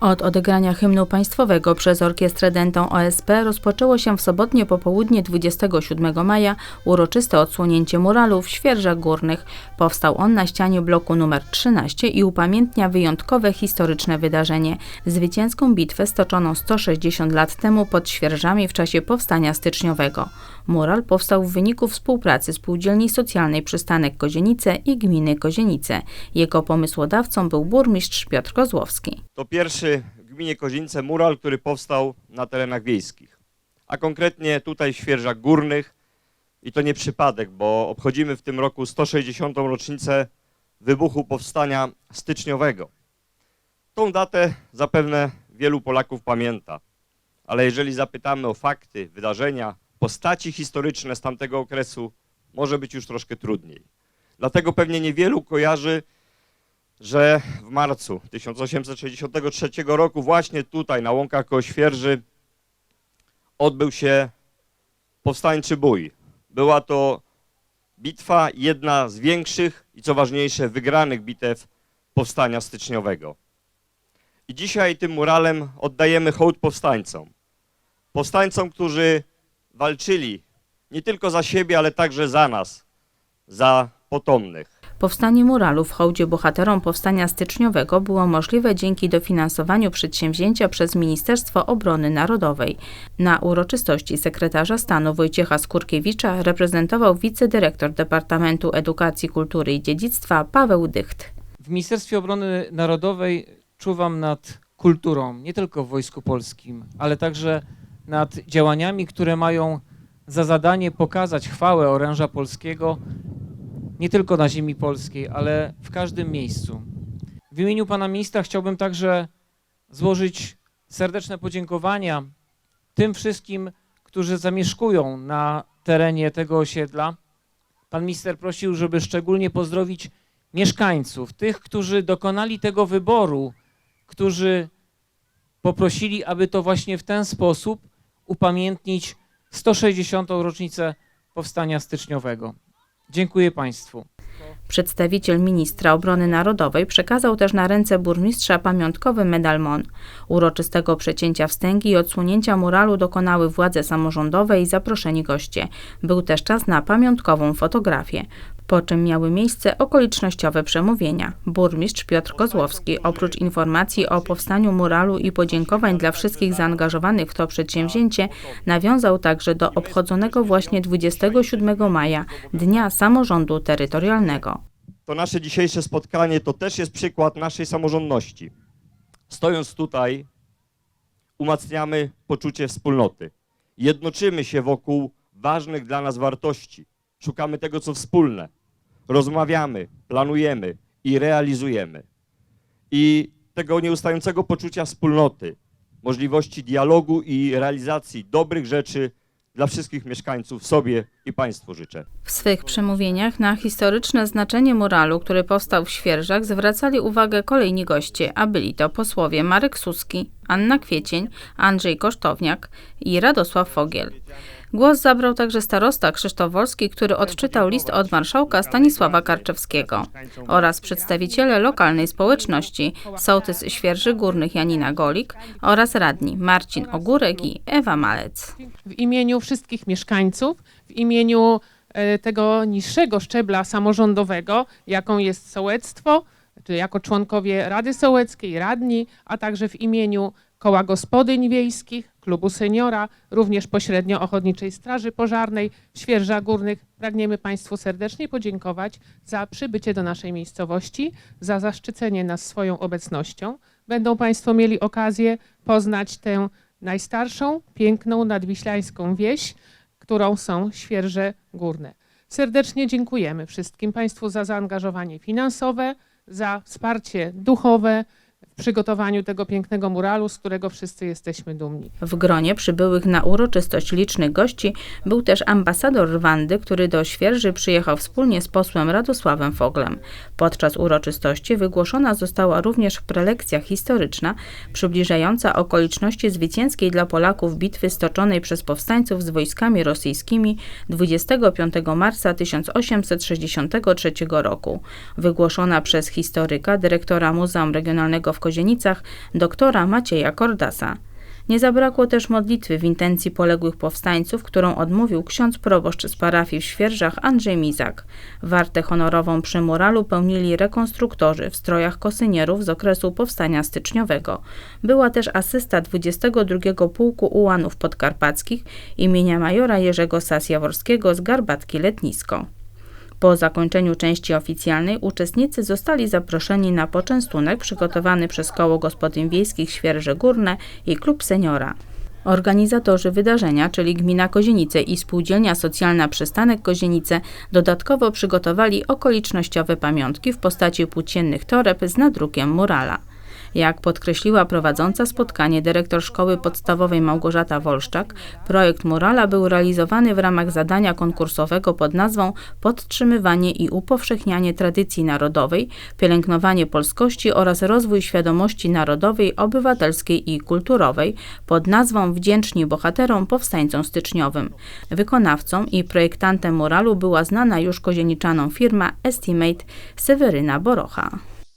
Od odegrania hymnu państwowego przez orkiestrę dentą OSP rozpoczęło się w sobotnie popołudnie 27 maja uroczyste odsłonięcie muralu w Świerżach Górnych. Powstał on na ścianie bloku numer 13 i upamiętnia wyjątkowe historyczne wydarzenie zwycięską bitwę stoczoną 160 lat temu pod Świerżami w czasie powstania styczniowego. Mural powstał w wyniku współpracy Spółdzielni Socjalnej Przystanek Kozienice i Gminy Kozienice. Jego pomysłodawcą był burmistrz Piotr Kozłowski. To pierwszy w gminie Kozienice mural, który powstał na terenach wiejskich, a konkretnie tutaj w Świerżach Górnych i to nie przypadek, bo obchodzimy w tym roku 160. rocznicę wybuchu powstania styczniowego. Tą datę zapewne wielu Polaków pamięta, ale jeżeli zapytamy o fakty, wydarzenia, postaci historyczne z tamtego okresu, może być już troszkę trudniej. Dlatego pewnie niewielu kojarzy że w marcu 1863 roku właśnie tutaj na łąkach koło Świerży odbył się powstańczy bój. Była to bitwa, jedna z większych i co ważniejsze wygranych bitew powstania styczniowego. I dzisiaj tym muralem oddajemy hołd powstańcom. Powstańcom, którzy walczyli nie tylko za siebie, ale także za nas, za potomnych. Powstanie muralu w hołdzie bohaterom powstania styczniowego było możliwe dzięki dofinansowaniu przedsięwzięcia przez Ministerstwo Obrony Narodowej. Na uroczystości sekretarza stanu Wojciecha Skurkiewicza reprezentował wicedyrektor Departamentu Edukacji, Kultury i Dziedzictwa Paweł Dycht. W Ministerstwie Obrony Narodowej czuwam nad kulturą, nie tylko w Wojsku Polskim, ale także nad działaniami, które mają za zadanie pokazać chwałę oręża polskiego nie tylko na ziemi polskiej, ale w każdym miejscu. W imieniu pana ministra chciałbym także złożyć serdeczne podziękowania tym wszystkim, którzy zamieszkują na terenie tego osiedla. Pan minister prosił, żeby szczególnie pozdrowić mieszkańców, tych, którzy dokonali tego wyboru, którzy poprosili, aby to właśnie w ten sposób upamiętnić 160. rocznicę powstania styczniowego. Dziękuję Państwu. Przedstawiciel ministra obrony narodowej przekazał też na ręce burmistrza pamiątkowy medal MON. Uroczystego przecięcia wstęgi i odsłonięcia muralu dokonały władze samorządowe i zaproszeni goście. Był też czas na pamiątkową fotografię po czym miały miejsce okolicznościowe przemówienia. Burmistrz Piotr Kozłowski, oprócz informacji o powstaniu muralu i podziękowań dla wszystkich zaangażowanych w to przedsięwzięcie, nawiązał także do obchodzonego właśnie 27 maja Dnia Samorządu Terytorialnego. To nasze dzisiejsze spotkanie to też jest przykład naszej samorządności. Stojąc tutaj, umacniamy poczucie wspólnoty. Jednoczymy się wokół ważnych dla nas wartości. Szukamy tego, co wspólne rozmawiamy, planujemy i realizujemy. I tego nieustającego poczucia wspólnoty, możliwości dialogu i realizacji dobrych rzeczy dla wszystkich mieszkańców sobie i państwu życzę. W swych przemówieniach na historyczne znaczenie muralu, który powstał w Świerżach, zwracali uwagę kolejni goście, a byli to posłowie Marek Suski, Anna Kwiecień, Andrzej Kosztowniak i Radosław Fogiel. Głos zabrał także starosta Krzysztof Wolski, który odczytał list od marszałka Stanisława Karczewskiego oraz przedstawiciele lokalnej społeczności, sołtys Świerży Górnych Janina Golik oraz radni Marcin Ogórek i Ewa Malec. W imieniu wszystkich mieszkańców, w imieniu e, tego niższego szczebla samorządowego, jaką jest sołectwo, czy jako członkowie Rady Sołeckiej, radni, a także w imieniu Koła Gospodyń Wiejskich, Klubu Seniora, również pośrednio Ochotniczej Straży Pożarnej w Świerżach Górnych. Pragniemy Państwu serdecznie podziękować za przybycie do naszej miejscowości, za zaszczycenie nas swoją obecnością. Będą Państwo mieli okazję poznać tę najstarszą, piękną, nadwiślańską wieś, którą są Świerże Górne. Serdecznie dziękujemy wszystkim Państwu za zaangażowanie finansowe, za wsparcie duchowe, przygotowaniu tego pięknego muralu, z którego wszyscy jesteśmy dumni. W gronie przybyłych na uroczystość licznych gości był też ambasador Rwandy, który do Świerży przyjechał wspólnie z posłem Radosławem Foglem. Podczas uroczystości wygłoszona została również prelekcja historyczna przybliżająca okoliczności zwycięskiej dla Polaków bitwy stoczonej przez powstańców z wojskami rosyjskimi 25 marca 1863 roku. Wygłoszona przez historyka, dyrektora Muzeum Regionalnego w Kozienicach doktora Macieja Kordasa. Nie zabrakło też modlitwy w intencji poległych powstańców, którą odmówił ksiądz proboszcz z parafii w Świerżach Andrzej Mizak. Wartę honorową przy muralu pełnili rekonstruktorzy w strojach kosynierów z okresu powstania styczniowego. Była też asysta 22 Pułku Ułanów Podkarpackich imienia majora Jerzego Sasjaworskiego z Garbatki Letnisko. Po zakończeniu części oficjalnej uczestnicy zostali zaproszeni na poczęstunek przygotowany przez Koło Gospodyń Wiejskich Świerże Górne i Klub Seniora. Organizatorzy wydarzenia, czyli Gmina Kozienice i Spółdzielnia Socjalna Przystanek Kozienice, dodatkowo przygotowali okolicznościowe pamiątki w postaci płóciennych toreb z nadrukiem murala. Jak podkreśliła prowadząca spotkanie dyrektor Szkoły Podstawowej Małgorzata Wolszczak, projekt murala był realizowany w ramach zadania konkursowego pod nazwą Podtrzymywanie i upowszechnianie tradycji narodowej, pielęgnowanie polskości oraz rozwój świadomości narodowej, obywatelskiej i kulturowej pod nazwą Wdzięczni bohaterom powstańcom styczniowym. Wykonawcą i projektantem muralu była znana już kozieniczaną firma Estimate Seweryna Borocha.